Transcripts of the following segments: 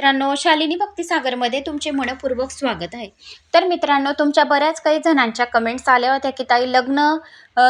मित्रांनो शालिनी भक्तिसागरमध्ये तुमचे मनपूर्वक स्वागत आहे. तर मित्रांनो तुमच्या बऱ्याच काही जणांच्या कमेंट्स आल्या होत्या की ताई लग्न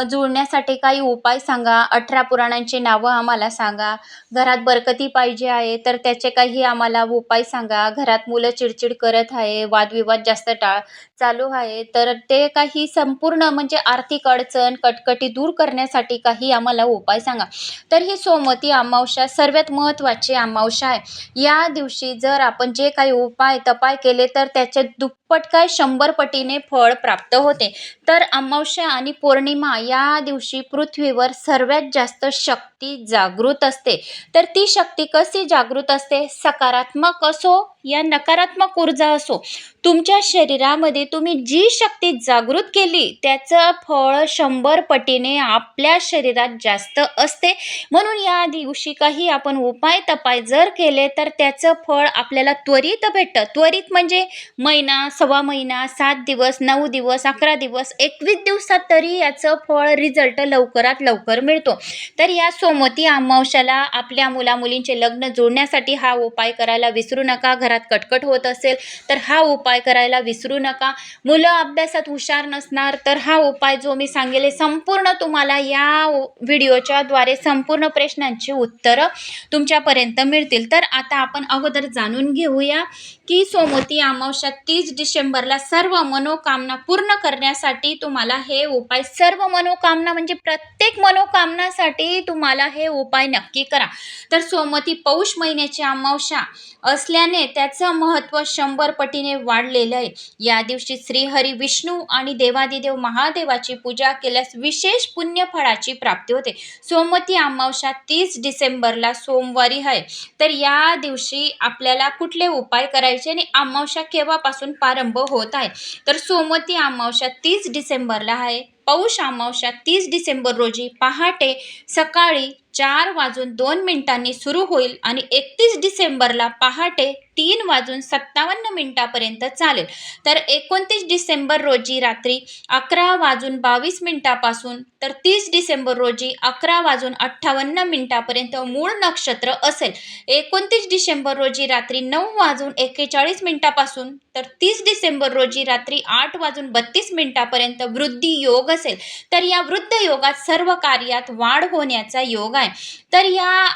जुळण्यासाठी काही उपाय सांगा. अठरा पुराणांची नावं आम्हाला सांगा. घरात बरकती पाहिजे आहे तर त्याचे काही आम्हाला उपाय सांगा. घरात मुलं चिडचिड करत आहे वादविवाद जास्त टाळ चालू आहे तर ते काही संपूर्ण म्हणजे आर्थिक अडचण कटकटी दूर करण्यासाठी काही आम्हाला उपाय सांगा. तर ही सोमती अमावस्या सर्वात महत्त्वाची अमावस्या आहे. या दिवशी जर आपण जे काही उपाय तपाय केले तर त्याचे दु काय शंभर पटीने फळ प्राप्त होते. तर अमावस्या आणि पौर्णिमा या दिवशी पृथ्वीवर सर्वात जास्त शक्ती जागृत असते. तर ती शक्ती कशी जागृत असते? सकारात्मक असो या नकारात्मक ऊर्जा असो तुमच्या शरीरामध्ये तुम्ही जी शक्ती जागृत केली त्याचं फळ शंभर पटीने आपल्या शरीरात जास्त असते. म्हणून या दिवशी काही आपण उपाय तपाय जर केले तर त्याचं फळ आपल्याला त्वरित भेटतं. त्वरित म्हणजे महिना सव्वा महिना सात दिवस नऊ दिवस अकरा दिवस एकवीस दिवसात तरी याचं फळ रिझल्ट लवकरात लवकर मिळतो. तर या सोमती अमावश्याला आपल्या मुलामुलींचे लग्न जुळण्यासाठी हा उपाय करायला विसरू नका. घरात कटकट होत असेल तर हा उपाय करायला विसरू नका. मुलं अभ्यासात हुशार नसणार तर हा उपाय जो मी सांगेल संपूर्ण तुम्हाला या व्हिडिओच्या द्वारे संपूर्ण प्रश्नांची उत्तरं तुमच्यापर्यंत मिळतील. तर आता आपण अगोदर जाणून घेऊया की सोमवती अमावस्या तीस डिसेंबरला सर्व मनोकामना पूर्ण करण्यासाठी तुम्हाला हे उपाय सर्व मनोकामना म्हणजे प्रत्येक मनोकामनासाठी तुम्हाला हे उपाय नक्की करा. तर सोमती पौष महिन्याची अमावस्या असल्याने त्याचं महत्त्व शंभर पटीने वाढलेलं आहे. या दिवशी श्रीहरी विष्णू आणि देवादिदेव महादेवाची पूजा केल्यास विशेष पुण्यफळाची प्राप्ती होते. सोमवती अमावस्या तीस डिसेंबरला सोमवारी आहे. तर या दिवशी आपल्याला कुठले उपाय करायचे आणि अमावस्या केव्हापासून प्रारंभ होत आहे? तर सोमवती अमावस्या तीस डिसेंबरला आहे. पौष अमावस्या तीस डिसेंबर रोजी पहाटे सकाळी चार वाजून दोन मिनिटांनी सुरू होईल आणि एकतीस डिसेंबरला पहाटे तीन वाजून सत्तावन्न मिनिटापर्यंत चालेल. तर एकोणतीस डिसेंबर रोजी रात्री अकरा वाजून बावीस मिनिटापासून तर तीस डिसेंबर रोजी अकरा वाजून अठ्ठावन्न मिनिटापर्यंत मूळ नक्षत्र असेल. एकोणतीस डिसेंबर रोजी रात्री नऊ वाजून एकेचाळीस मिनिटापासून तर तीस डिसेंबर रोजी रात्री आठ वाजून बत्तीस मिनिटापर्यंत वृद्धी योग असेल. तर या वृद्ध योगात सर्व कार्यात वाढ होण्याचा योग आहे. तर या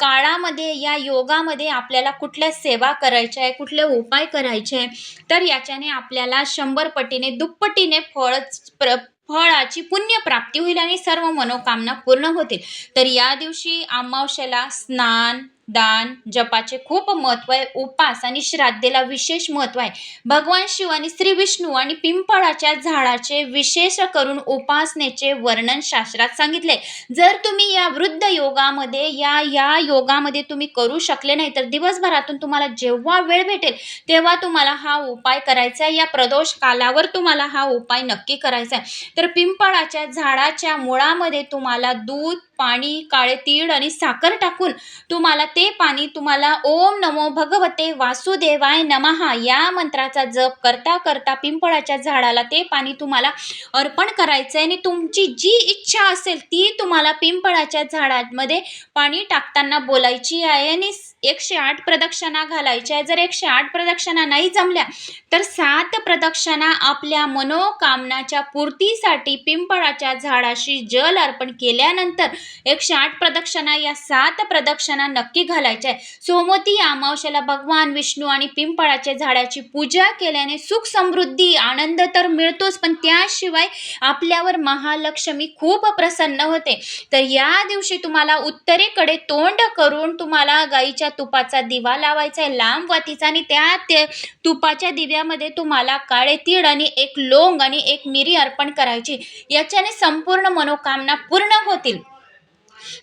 काळामध्ये या योगामध्ये आपल्याला कुठल्या सेवा करायच्या आहे कुठले उपाय करायचे आहे तर याच्याने आपल्याला शंभर पटीने दुप्पटीने फळ प्र फळाची पुण्यप्राप्ती होईल आणि सर्व मनोकामना पूर्ण होतील. तर या दिवशी अमावस्येला स्नान दान जपाचे खूप महत्त्व आहे उपास आणि श्राद्धेला विशेष महत्त्व आहे. भगवान शिव आणि श्री विष्णू आणि पिंपळाच्या झाडाचे विशेष करून उपासनेचे वर्णन शास्त्रात सांगितले जर तुम्ही या वृद्ध योगामध्ये या या योगामध्ये तुम्ही करू शकले नाही तर दिवसभरातून तुम्हाला जेव्हा वेळ भेटेल तेव्हा तुम्हाला हा उपाय करायचा आहे. या प्रदोष कालावर तुम्हाला हा उपाय नक्की करायचा आहे. तर पिंपळाच्या झाडाच्या मुळामध्ये तुम्हाला दूध पाणी काळे तीळ आणि साखर टाकून तुम्हाला ते पाणी तुम्हाला ओम नमो भगवते वासुदेवाय नमहा या मंत्राचा जप करता करता पिंपळाच्या झाडाला ते पाणी तुम्हाला अर्पण करायचं आहे आणि तुमची जी इच्छा असेल ती तुम्हाला पिंपळाच्या झाडामध्ये पाणी टाकताना बोलायची आहे आणि एकशे आठ प्रदक्षिणा घालायच्या आहे. जर एकशे आठ प्रदक्षिणा नाही जमल्या तर सात प्रदक्षिणा आपल्या मनोकामनाच्या पूर्तीसाठी पिंपळाच्या झाडाशी जल अर्पण केल्यानंतर एकशे आठ प्रदक्षिणा या सात प्रदक्षिणा नक्की घालायच्या आहे सोमवती अमावश्याला भगवान विष्णू आणि पिंपळाच्या झाडाची पूजा केल्याने सुख समृद्धी आनंद तर मिळतोच पण त्याशिवाय आपल्यावर महालक्ष्मी खूप प्रसन्न होते. तर या दिवशी तुम्हाला उत्तरेकडे तोंड करून तुम्हाला गाईच्या तुपाचा दिवा लावायचा आहे. लांब वातीचा आणि त्या ते तुपाच्या दिव्यामध्ये तुम्हाला काळे तीळ आणि एक लोंग आणि एक मिरी अर्पण करायची. याच्याने संपूर्ण मनोकामना पूर्ण होतील.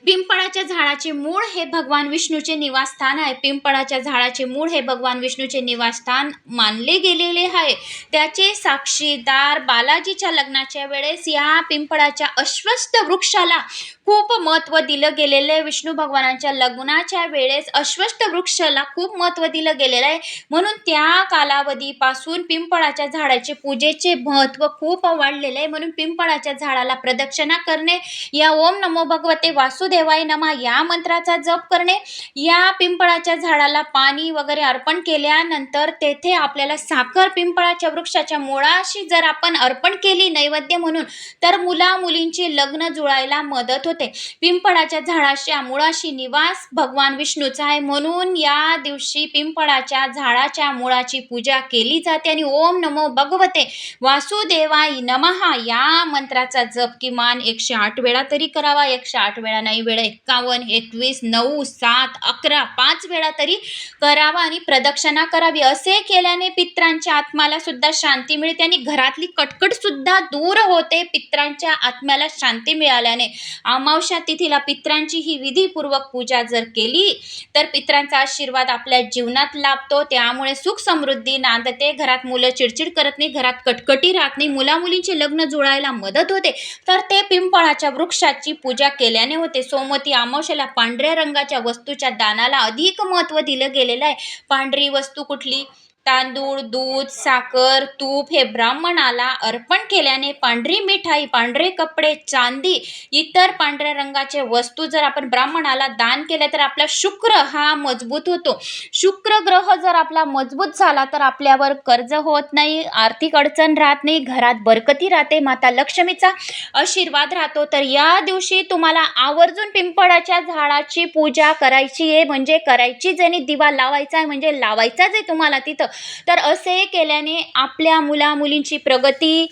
पिंपळाच्या झाडाचे मूळ हे भगवान विष्णूचे निवासस्थान आहे. पिंपळाच्या झाडाचे मूळ हे भगवान विष्णूचे निवासस्थान मानले गेलेले आहे. त्याचे साक्षीदार बालाजीच्या लग्नाच्या वेळेस या पिंपळाच्या अश्वस्थ वृक्षाला खूप महत्त्व दिलं गेलेलं आहे. विष्णू भगवानांच्या लग्नाच्या वेळेस अश्वस्थ वृक्षाला खूप महत्त्व दिलं गेलेलं आहे. म्हणून त्या कालावधीपासून पिंपळाच्या झाडाचे पूजेचे महत्त्व खूप वाढलेलं आहे. म्हणून पिंपळाच्या झाडाला प्रदक्षिणा करणे या ओम नमो भगवते वा वासुदेवाय नमा. या मंत्राचा जप करणे या पिंपळाच्या झाडाला पाणी वगैरे अर्पण केल्यानंतर तेथे आपल्याला साखर पिंपळाच्या वृक्षाच्या मुळाशी जर आपण अर्पण केली नैवेद्य म्हणून तर मुला मुलींची लग्न जुळायला मदत होते. पिंपळाच्या झाडाच्या मुळाशी निवास भगवान विष्णूचा आहे म्हणून या दिवशी पिंपळाच्या झाडाच्या मुळाची पूजा केली जाते आणि ओम नमो भगवते. वासुदेवाय नमहा या मंत्राचा जप किमान एकशे आठ वेळा तरी करावा. एकशे आठ वेळा नाही वेळा एक्कावन्न एकवीस नऊ सात अकरा पाच वेळा तरी करावा आणि प्रदक्षिणा करावी. असे केल्याने पित्रांच्या आत्म्याला सुद्धा शांती मिळते आणि घरातली कटकट सुद्धा दूर होते पित्रांच्या आत्म्याला शांती मिळाल्याने. अमावस्या तिथीला पित्रांची ही विधीपूर्वक पूजा जर केली तर पित्रांचा आशीर्वाद आपल्या जीवनात लाभतो. त्यामुळे सुख समृद्धी नांदते. घरात मुलं चिडचिड करत नाही घरात कटकटी राहत नाही. मुलामुलींचे लग्न जुळायला मदत होते. तर ते पिंपळाच्या वृक्षाची पूजा केल्याने होते. सोमती अमावश्याला पांढऱ्या रंगाच्या वस्तूच्या दानाला अधिक महत्त्व दिलं गेलेलं आहे. पांढरी वस्तू कुठली? तांदूळ दूध साखर तूप हे ब्राह्मणाला अर्पण केल्याने पांढरी मिठाई पांढरे कपडे चांदी इतर पांढऱ्या रंगाचे वस्तू जर आपण ब्राह्मणाला दान केले तर आपला शुक्र हा मजबूत होतो. शुक्र ग्रह जर आपला मजबूत झाला तर आपल्यावर कर्ज होत नाही आर्थिक अडचण राहत नाही घरात बरकती राहते माता लक्ष्मीचा आशीर्वाद राहतो. तर या दिवशी तुम्हाला आवर्जून पिंपळाच्या झाडाची पूजा करायची आहे. म्हणजे करायचीच आणि दिवा लावायचा आहे म्हणजे लावायचाच आहे तुम्हाला तिथं तर असे केल्याने आपल्या मुला मुलींची प्रगती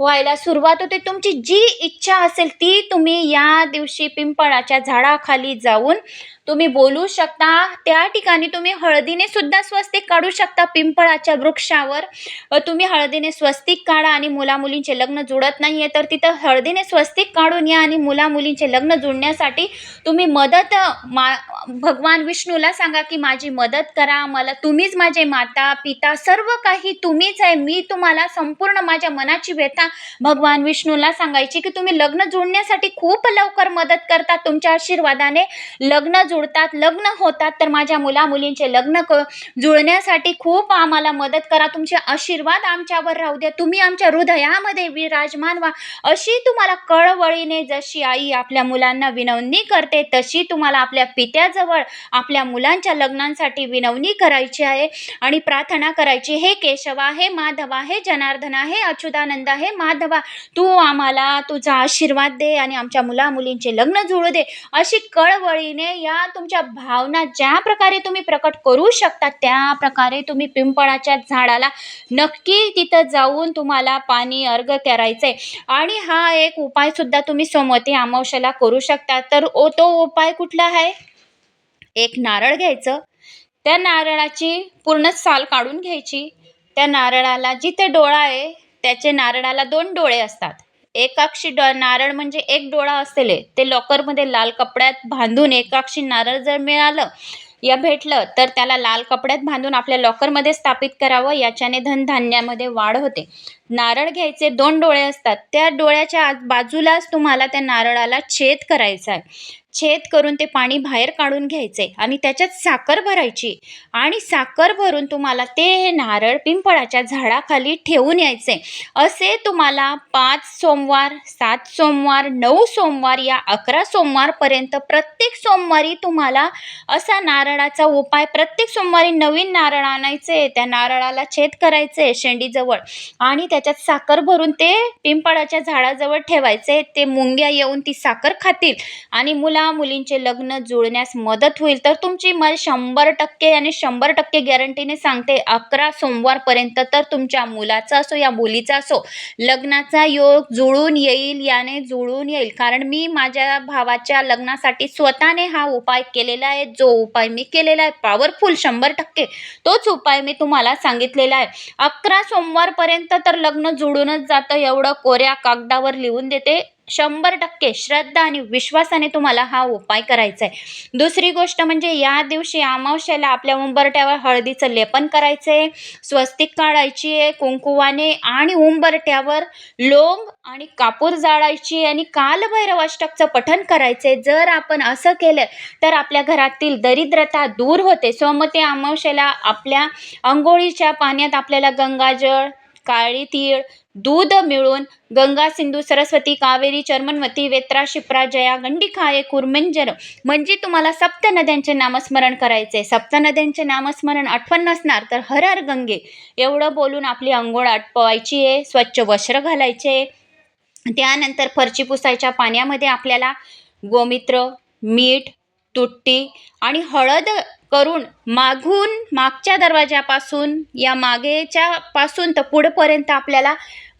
व्हायला सुरुवात होते. तुमची जी इच्छा असेल ती तुम्ही या दिवशी पिंपळाच्या झाडाखाली जाऊन तुम्ही बोलू शकता त्या ठिकाणी तुम्ही हळदीने सुद्धा स्वस्तिक काढू शकता. पिंपळाच्या वृक्षावर तुम्ही हळदीने स्वस्तिक काढा आणि मुलामुलींचे लग्न जुळत नाही आहे तर तिथं हळदीने स्वस्तिक काढून या आणि मुलामुलींचे लग्न जुळण्यासाठी तुम्ही मदत मा भगवान विष्णूला सांगा की माझी मदत करा मला तुम्हीच माझे माता पिता सर्व काही तुम्हीच आहे. मी तुम्हाला संपूर्ण माझ्या मनाची व्यथा भगवान विष्णूला सांगायची की तुम्ही लग्न जुळण्यासाठी खूप लवकर मदत करता. तुमच्या आशीर्वादाने लग्न जुळतात लग्न होतात तर माझ्या मुला मुलींचे लग्न क जुळण्यासाठी खूप आम्हाला मदत करा. तुमचे आशीर्वाद आमच्यावर राहू द्या. तुम्ही आमच्या हृदयामध्ये विराजमान व्हा. अशी तुम्हाला कळवळीने जशी आई आपल्या मुलांना विनवणी करते तशी तुम्हाला आपल्या पित्याजवळ आपल्या मुलांच्या लग्नांसाठी विनवणी करायची आहे आणि प्रार्थना करायची हे केशवा हे माधवा हे जनार्दना हे अच्युतानंदा हे माधवा तू आम्हाला तुझा आशीर्वाद दे आणि आमच्या मुला मुलींचे लग्न जुळू दे. अशी कळवळीने या तुमच्या भावना ज्या प्रकारे तुम्ही प्रकट करू शकता त्या प्रकारे तुम्ही पिंपळाच्या झाडाला नक्की तिथं जाऊन तुम्हाला पाणी अर्घ आहे आणि हा एक उपाय सुद्धा तुम्ही सोमवती अमावश्याला करू शकता. तर ओ तो उपाय कुठला आहे? एक नारळ घ्यायचं. त्या नारळाची पूर्ण साल काढून घ्यायची. त्या नारळाला जिथे डोळा आहे त्याचे नारळाला दोन डोळे असतात. एकाक्षी नारळ म्हणजे एक डोळा असेल ते लॉकरमध्ये लाल कपड्यात बांधून एकाक्षी नारळ जर मिळालं या भेटलं तर त्याला लाल कपड्यात बांधून आपल्या लॉकरमध्ये स्थापित करावं याच्याने धनधान्यामध्ये वाढ होते. नारळ घ्यायचे दोन डोळे असतात. त्या डोळ्याच्या आज बाजूलाच तुम्हाला त्या नारळाला छेद करायचा आहे. छेद करून ते पाणी बाहेर काढून घ्यायचे आणि त्याच्यात साखर भरायची आणि साखर भरून तुम्हाला ते हे नारळ पिंपळाच्या झाडाखाली ठेवून यायचे. असे तुम्हाला पाच सोमवार सात सोमवार नऊ सोमवार या अकरा सोमवारपर्यंत प्रत्येक सोमवारी तुम्हाला असा नारळाचा उपाय प्रत्येक सोमवारी नवीन नारळ आणायचे त्या नारळाला छेद करायचे शेंडीजवळ आणि त्या त्याच्यात साखर भरून ते पिंपळाच्या झाडाजवळ ठेवायचे. ते मुंग्या येऊन ती साखर खातील. आणि मुला मुलींचे लग्न जुळण्यास मदत होईल. तर तुमची मला शंभर टक्के आणि शंभर टक्के गॅरंटीने सांगते अकरा सोमवारपर्यंत तर तुमच्या मुलाचा असो या मुलीचा असो लग्नाचा योग जुळून येईल याने जुळून येईल. कारण मी माझ्या भावाच्या लग्नासाठी स्वतःने हा उपाय केलेला आहे. जो उपाय मी केलेला आहे पॉवरफुल शंभर टक्के तोच उपाय मी तुम्हाला सांगितलेला आहे. अकरा सोमवारपर्यंत तर लग्न जुळूनच जातं एवढं कोऱ्या कागदावर लिहून देते. शंभर टक्के श्रद्धा आणि विश्वासाने तुम्हाला हा उपाय करायचा आहे दुसरी गोष्ट म्हणजे या दिवशी अमावश्याला आपल्या उंबरट्यावर हळदीचं लेपन करायचं आहे स्वस्तिक काढायची आहे कुंकुवाने आणि उंबरट्यावर लोंग आणि कापूर जाळायची आहे आणि कालभैरव अष्टकचं पठण करायचं आहे जर आपण असं केलं तर आपल्या घरातील दरिद्रता दूर होते. सोमते अमावश्याला आपल्या अंघोळीच्या पाण्यात आपल्याला गंगाजळ काळी तीळ दूध मिळून गंगा सिंधू सरस्वती कावेरी चर्मनवती वेत्रा शिप्रा जया गंडिकाये कुर्मंजर म्हणजे तुम्हाला सप्त नद्यांचे नामस्मरण करायचे. सप्त नद्यांचे नामस्मरण आठवण नसणार तर हर हर गंगे. एवढं बोलून आपली अंघोळ आटपवायची आहे स्वच्छ वस्त्र घालायचे. त्यानंतर फरची पुसायच्या पाण्यामध्ये आपल्याला गोमित्र मीठ तुट्टी आणि हळद करून मागून मागच्या दरवाज्यापासून या मागेच्या पासून तर पुढपर्यंत आपल्याला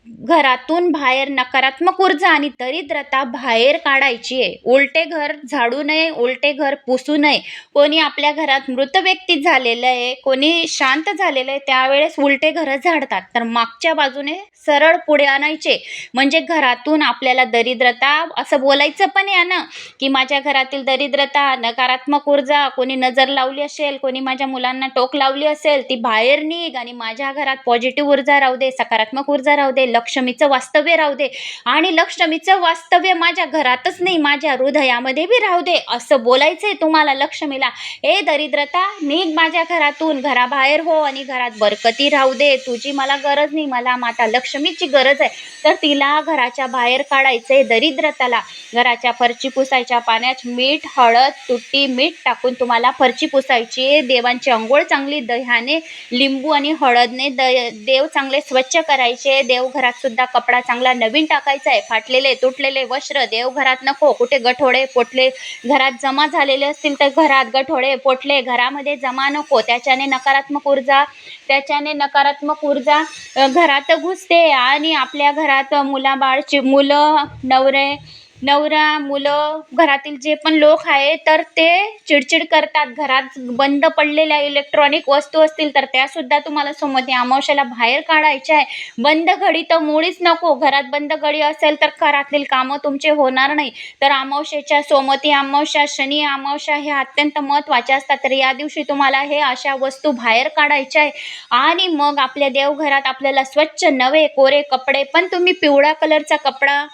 घरातून बाहेर नकारात्मक ऊर्जा आणि दरिद्रता बाहेर काढायची आहे. उलटे घर झाडू नये उलटे घर पुसू नये. कोणी आपल्या घरात मृत व्यक्ती झालेलं आहे कोणी शांत झालेलं आहे त्यावेळेस उलटे घरं झाडतात. तर मागच्या बाजूने सरळ पुढे आणायचे. म्हणजे घरातून आपल्याला दरिद्रता असं बोलायचं पण आहे ना की माझ्या घरातील दरिद्रता नकारात्मक ऊर्जा कोणी नजर लावली असेल कोणी माझ्या मुलांना टोक लावली असेल ती बाहेर निघ आणि माझ्या घरात पॉझिटिव्ह ऊर्जा राहू दे सकारात्मक ऊर्जा राहू दे लक्ष्मीचं वास्तव्य राहू दे. आणि लक्ष्मीचं वास्तव्य माझ्या घरातच नाही माझ्या हृदयामध्ये बी राहू दे. असं बोलायचंय तुम्हाला लक्ष्मीला. ए दरिद्रता निघ माझ्या घरातून. घराबाहेर हो आणि घरात बरकती राहू दे. तुझी मला गरज नाही मला माता लक्ष्मीची गरज आहे. तर तिला घराच्या बाहेर काढायचंय दरिद्रताला. घराच्या फरची पुसायच्या पाण्यात मीठ हळद तुट्टी मीठ टाकून तुम्हाला फरची पुसायची आहे. देवांची अंघोळ चांगली दह्याने लिंबू आणि हळदने द देव चांगले स्वच्छ करायचे. देव घरात सुद्धा कपडा चांगला नवीन टाकायचा आहे फाटलेले तुटलेले वस्त्र देवघरात नको. कुठे गठोडे पोटले घरात जमा झालेले असतील तर घरात गठोडे पोटले. घरामध्ये जमा नको. त्याच्याने नकारात्मक ऊर्जा त्याच्याने नकारात्मक ऊर्जा घरात घुसते. आणि आपल्या घरात मुलाबाळची मुलं नवरे नवरा मुलं घरातील जे पण लोक आहे तर ते चिडचिड करतात. घरात बंद पडलेल्या इलेक्ट्रॉनिक वस्तू असतील तर त्यासुद्धा तुम्हाला सोमवती अमावश्याला बाहेर काढायच्या आहे. बंद घडी तर मुळीच नको. घरात बंद घडी असेल तर घरातील कामं तुमचे होणार नाही. तर अमावश्याच्या सोमती अमावस्या शनी अमावस्या हे अत्यंत महत्त्वाचे असतात. तर या दिवशी तुम्हाला हे अशा वस्तू बाहेर काढायच्या आहे. आणि मग आपल्या देवघरात आपल्याला स्वच्छ नवे कोरे कपडे पण तुम्ही पिवळा कलरचा कपडा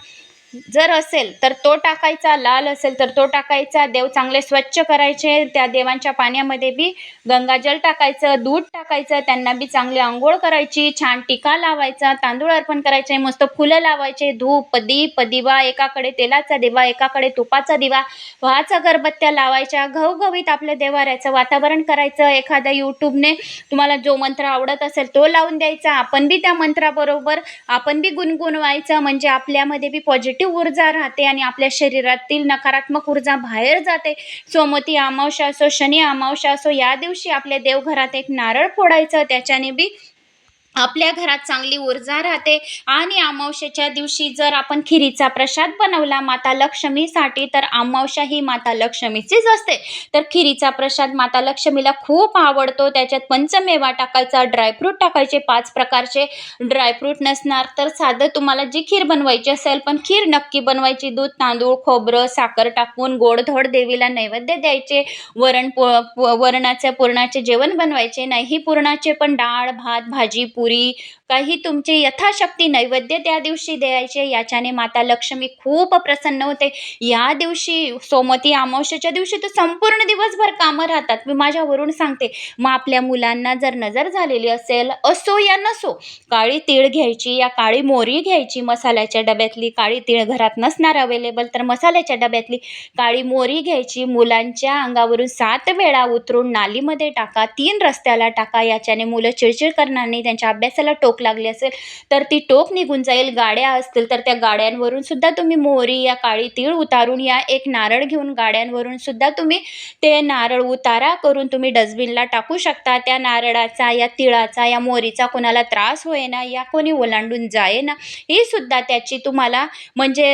जर असेल तर तो टाकायचा लाल असेल तर तो टाकायचा देव चांगले स्वच्छ करायचे त्या देवांच्या पाण्यामध्ये बी गंगाजल टाकायचं दूध टाकायचं त्यांना बी चांगली आंघोळ करायची छान टिका लावायचा तांदूळ अर्पण करायचे मस्त फुलं लावायचे धूप दीप दिवा एकाकडे तेलाचा दिवा एकाकडे तुपाचा दिवा वाच अगरबत्त्या लावायच्या घवघवीत आपल्या देवाऱ्याचं वातावरण करायचं एखाद्या यूट्यूबने तुम्हाला जो मंत्र आवडत असेल तो लावून द्यायचा आपण बी त्या मंत्राबरोबर आपण बी गुणगुणवायचं म्हणजे आपल्यामध्ये बी पॉझिटिव्ह ऊर्जा राहते आणि आपल्या शरीरातील नकारात्मक ऊर्जा बाहेर जाते. सोमती अमावस्या असो शनी अमावस्या असो या दिवशी आपल्या देवघरात एक नारळ फोडायचं. त्याच्याने बी आपल्या घरात चांगली ऊर्जा राहते. आणि अमावस्येच्या दिवशी जर आपण खिरीचा प्रसाद बनवला माता लक्ष्मीसाठी तर अमावस्या ही माता लक्ष्मीचीच असते. तर खिरीचा प्रसाद माता लक्ष्मीला खूप आवडतो. त्याच्यात पंचमेवा टाकायचा ड्रायफ्रूट टाकायचे पाच प्रकारचे ड्रायफ्रूट नसणार तर साधं तुम्हाला जी खीर बनवायची असेल पण खीर नक्की बनवायची. दूध तांदूळ खोबरं साखर टाकून गोडधोड देवीला नैवेद्य द्यायचे. वरण पो वरणाचे पुरणाचे जेवण बनवायचे. नाही पुरणाचे पण डाळ भात भाजी पुरी काही तुमचे यथाशक्ती नैवेद्य त्या दिवशी द्यायचे याच्याने माता लक्ष्मी खूप प्रसन्न होते. या दिवशी सोमती अमावस्याच्या दिवशी तर संपूर्ण दिवसभर कामं राहतात. मी माझ्यावरून सांगते मग आपल्या मुलांना जर नजर झालेली असेल असो या नसो काळी तीळ घ्यायची या काळी मोरी घ्यायची मसाल्याच्या डब्यातली काळी तीळ घरात नसणार अवेलेबल तर मसाल्याच्या डब्यातली काळी मोरी घ्यायची मुलांच्या अंगावरून सात वेळा उतरून नालीमध्ये टाका तीन रस्त्याला टाका याच्याने मुलं चिडचिड करणार नाही त्यांच्या अभ्यासाला टोक लागली असेल तर ती टोक निघून जाईल. गाड्या असतील तर त्या गाड्यांवरून सुद्धा तुम्ही मोहरी या काळी तीळ उतारून या एक नारळ घेऊन गाड्यांवरून सुद्धा तुम्ही ते नारळ उतारा करून तुम्ही डस्टबिनला टाकू शकता. त्या नारळाचा या तिळाचा या मोहरीचा कोणाला त्रास होईना या कोणी ओलांडून जायेना ही सुद्धा त्याची तुम्हाला म्हणजे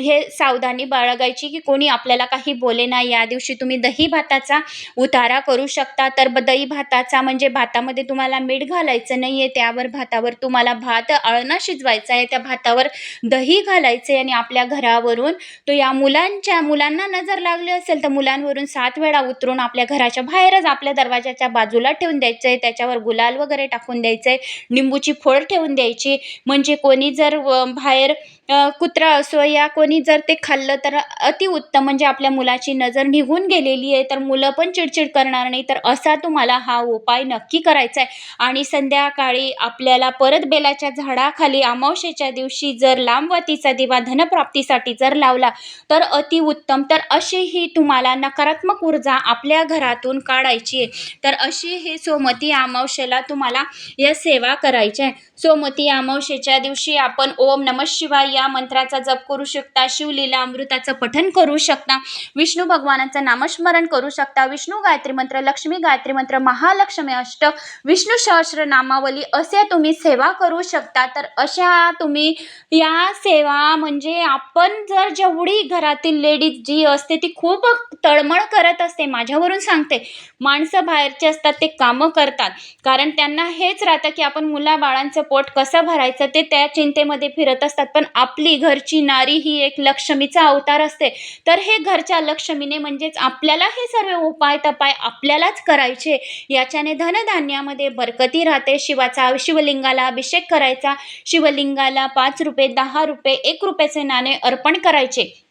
हे सावधानी बाळगायची की कोणी आपल्याला काही बोले ना या दिवशी तुम्ही दही भाताचा उतारा करू शकता. तर दही भाताचा म्हणजे भातामध्ये तुम्हाला मीठ घालायचं नाही आहे त्यावर भातावर तुम्हाला भात अळणा शिजवायचा आहे त्या भातावर दही घालायचे आणि आपल्या घरावरून तो या मुलांच्या मुलांना नजर लागली असेल तर मुलांवरून सात वेळा उतरून आपल्या घराच्या बाहेरच आपल्या दरवाजाच्या बाजूला ठेवून द्यायचं आहे त्याच्यावर गुलाल वगैरे टाकून द्यायचं आहे निंबूची फोड ठेवून द्यायची. म्हणजे कोणी जर बाहेर कुत्रा असो या कोणी जर ते खाल्लं तर अतिउत्तम म्हणजे आपल्या मुलाची नजर निघून गेलेली आहे तर मुलं पण चिडचिड करणार नाही. तर असा तुम्हाला हा उपाय नक्की करायचा आहे. आणि संध्याकाळी आपल्याला परत बेलाच्या झाडाखाली अमावशेच्या दिवशी जर लांबवतीचा दिवा धनप्राप्तीसाठी जर लावला तर अतिउत्तम तर अशी ही तुम्हाला नकारात्मक ऊर्जा आपल्या घरातून काढायची आहे. तर अशी ही सोमती अमावशेला तुम्हाला या सेवा करायच्या आहे. सोमती अमावशेच्या दिवशी आपण ओम नम शिवाय या मंत्राचा जप करू शकता शिवलीला अमृताचं पठन करू शकता विष्णू भगवानाचं नामस्मरण करू शकता विष्णू गायत्री मंत्र लक्ष्मी गायत्री मंत्र महालक्ष्मी अष्टक विष्णू सहस्र नामावली असे तुम्ही सेवा करू शकता. तर अशा तुम्ही या सेवा म्हणजे आपण जर जेवढी घरातील लेडीज जी असते ती खूप तळमळ करत असते माझ्यावरून सांगते. माणसं बाहेरचे असतात ते कामं करतात. कारण त्यांना हेच राहतं की आपण मुलाबाळांचं पोट कसं भरायचं ते त्या चिंतेमध्ये फिरत असतात. पण आपली घरची नारी ही एक लक्ष्मीचा अवतार असते. तर हे घरच्या लक्ष्मीने म्हणजेच आपल्याला हे सर्व उपाय तपाय आपल्यालाच करायचे. याच्याने धनधान्यामध्ये बरकती राहते. शिवाचा शिवलिंगाला अभिषेक करायचा. शिवलिंगाला पाच रुपये दहा रुपये एक रुपयाचे नाणे अर्पण करायचे.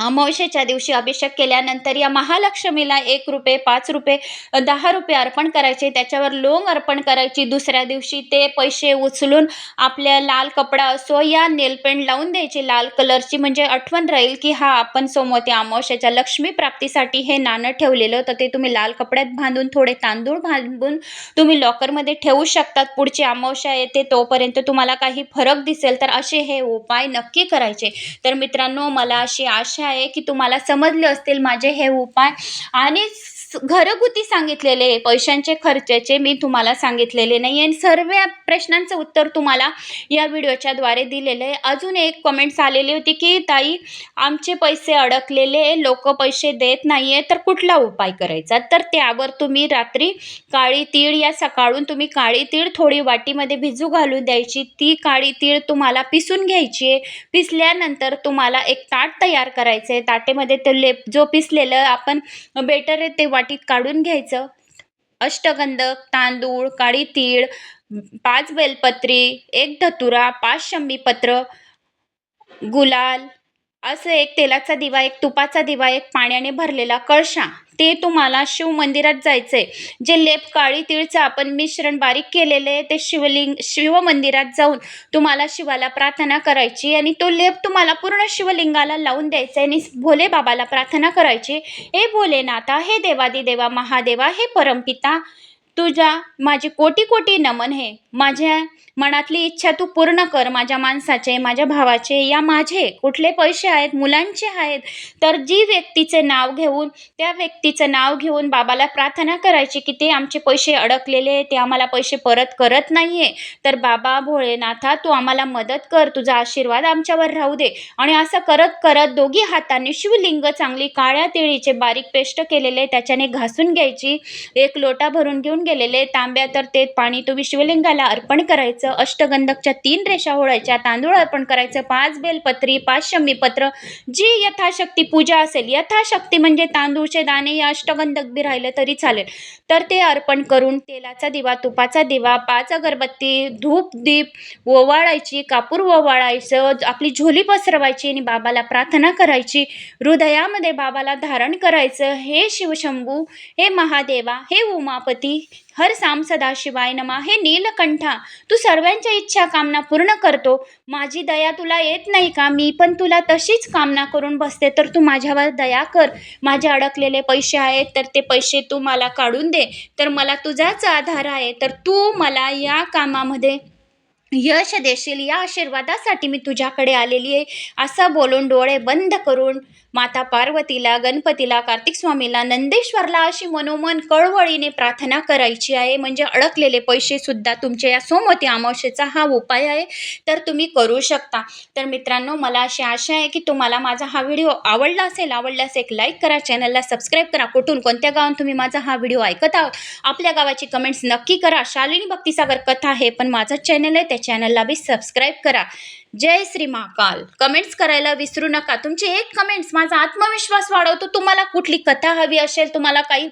अमावस्येच्या दिवशी अभिषेक केल्यानंतर या महालक्ष्मीला एक रुपये पाच रुपये दहा रुपये अर्पण करायचे. त्याच्यावर लोंग अर्पण करायची. दुसऱ्या दिवशी ते पैसे उचलून आपल्या लाल कपडा असो या नेलपेंट लावून द्यायची. लाल कलरची म्हणजे आठवण राहील की हा आपण सोमवती अमावस्येच्या लक्ष्मी प्राप्तीसाठी हे नाणं ठेवलेलं होतं. ते तुम्ही लाल कपड्यात बांधून थोडे तांदूळ बांधून तुम्ही लॉकरमध्ये ठेवू शकतात. पुढची अमावस्या येते तोपर्यंत तुम्हाला काही फरक दिसेल. तर असे हे उपाय नक्की करायचे. तर मित्रांनो मला अशी आशा आहे की तुम्हाला समजले असतील माझे हे उपाय. आणि घरगुती सांगितलेले पैशांचे खर्चाचे मी तुम्हाला सांगितलेले नाही आणि सर्व प्रश्नांचं उत्तर तुम्हाला या व्हिडिओच्या द्वारे दिलेलं आहे. अजून एक कमेंट्स आलेली होती की ताई आमचे पैसे अडकलेले लोक पैसे देत नाही आहे तर कुठला उपाय करायचा? तर त्यावर तुम्ही रात्री काळी तीळ या सकाळून तुम्ही काळी तीळ थोडी वाटीमध्ये भिजू घालून द्यायची. ती काळी तीळ तुम्हाला पिसून घ्यायची आहे. पिसल्यानंतर तुम्हाला एक ताट तयार करायचं आहे. ताटेमध्ये ते लेप जो पिसलेलं आपण बेटर आहे ते वाटीत काढून घ्यायचं. अष्टगंधक तांदूळ काळी तीळ पाच बेलपत्री एक धतुरा पाच शंभीपत्र गुलाल असं एक तेलाचा दिवा एक तुपाचा दिवा एक पाण्याने भरलेला कळशा. ते तुम्हाला शिव मंदिरात जायचं आहे जे लेप काळी तिळचं आपण मिश्रण बारीक केलेले आहे ते शिवलिंग शिव मंदिरात जाऊन तुम्हाला शिवाला प्रार्थना करायची आणि तो लेप तुम्हाला पूर्ण शिवलिंगाला लावून द्यायचा आहे आणि भोले बाबाला प्रार्थना करायची. हे भोलेनाथा हे देवादी देवा महादेवा हे परमपिता तुझ्या माझी कोटी कोटी नमन हे. माझ्या मनातली इच्छा तू पूर्ण कर. माझ्या माणसाचे माझ्या भावाचे या माझे. कुठले पैसे आहेत? मुलांचे आहेत. तर जी व्यक्तीचे नाव घेऊन त्या व्यक्तीचं नाव घेऊन बाबाला प्रार्थना करायची की ते आमचे पैसे अडकलेले ते आम्हाला पैसे परत करत नाही आहे तर बाबा भोळेनाथा तू आम्हाला मदत कर. तुझा आशीर्वाद आमच्यावर राहू दे. आणि असं करत करत दोघी हाताने शिवलिंग चांगली काळ्या तिळीचे बारीक पेस्ट केलेले त्याच्याने घासून घ्यायची. एक लोटा भरून घेऊन गेलेले तांब्या तर ते पाणी तुम्ही शिवलिंगाला अर्पण करायचं अष्टगंधकच्या तीन रेषा ओढायच्या तांदूळ अर्पण करायचं पाच बेलपत्री पाच शमीपत्र जी यथाशक्ती पूजा असेल यथाशक्ती म्हणजे तांदूळचे दाणे या अष्टगंधक बी राहिलं तरी चालेल. तर ते अर्पण करून तेलाचा दिवा तुपाचा दिवा पाच अगरबत्ती धूप दीप ओवाळायची कापूर ओवाळायचं आपली झोली पसरवायची आणि बाबाला प्रार्थना करायची हृदयामध्ये बाबाला धारण करायचं हे शिवशंभू हे महादेवा हे उमापती हर साम सदाशिवाय नमा. हे नीलकंठा तू सर्वांच्या इच्छा कामना पूर्ण करतो. माझी दया तुला येत नाही का? मी पण तुला तशीच कामना करून बसते. तर तू माझ्यावर दया कर. माझे अडकलेले पैसे आहेत तर ते पैसे तू मला काढून दे. तर मला तुझाच आधार आहे. तर तू मला या कामामध्ये यश देशील या आशीर्वादासाठी मी तुझ्याकडे आलेली आहे. असं बोलून डोळे बंद करून माता पार्वतीला गणपतीला कार्तिक स्वामीला नंदेश्वरला अशी मनोमन कळवळीने प्रार्थना करायची आहे. म्हणजे अडकलेले पैसेसुद्धा तुमच्या या सोमवती अमावस्येचा हा उपाय आहे. तर तुम्ही करू शकता. तर मित्रांनो मला अशी आशा आहे की तुम्हाला माझा हा व्हिडिओ आवडला असेल आवडल्यास एक लाईक करा चॅनलला सबस्क्राईब करा. कुठून कोणत्या गावात तुम्ही माझा हा व्हिडिओ ऐकत आहोत आपल्या गावाची कमेंट्स नक्की करा. शालिनी भक्तिसागर कथा आहे पण माझं चॅनल आहे. या चॅनलला बी सबस्क्राईब करा. जय श्री महाकाल. कमेंट्स करायला विसरू नका. तुमचे एक कमेंट्स माझा आत्मविश्वास वाढवतो. तुम्हाला कुठली कथा हवी असेल तुम्हाला काही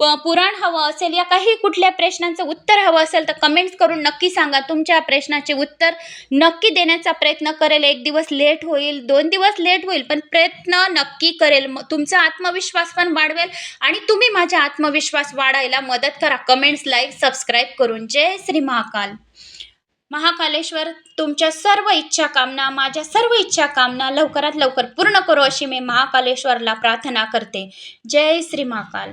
पुराण हवं असेल या काही कुठल्या प्रश्नांचं उत्तर हवं असेल तर कमेंट्स करून नक्की सांगा. तुमच्या प्रश्नाचे उत्तर नक्की देण्याचा प्रयत्न करेल. एक दिवस लेट होईल दोन दिवस लेट होईल पण प्रयत्न नक्की करेल. तुमचा आत्मविश्वास पण वाढवेल आणि तुम्ही माझा आत्मविश्वास वाढायला मदत करा. कमेंट्स लाईक सबस्क्राईब करून. जय श्री महाकाल. महाकालेश्वर तुमच्या सर्व इच्छा कामना माझ्या सर्व इच्छा कामना लवकरात लवकर पूर्ण करू अशी मी महाकालेश्वरला प्रार्थना करते. जय श्री महाकाल.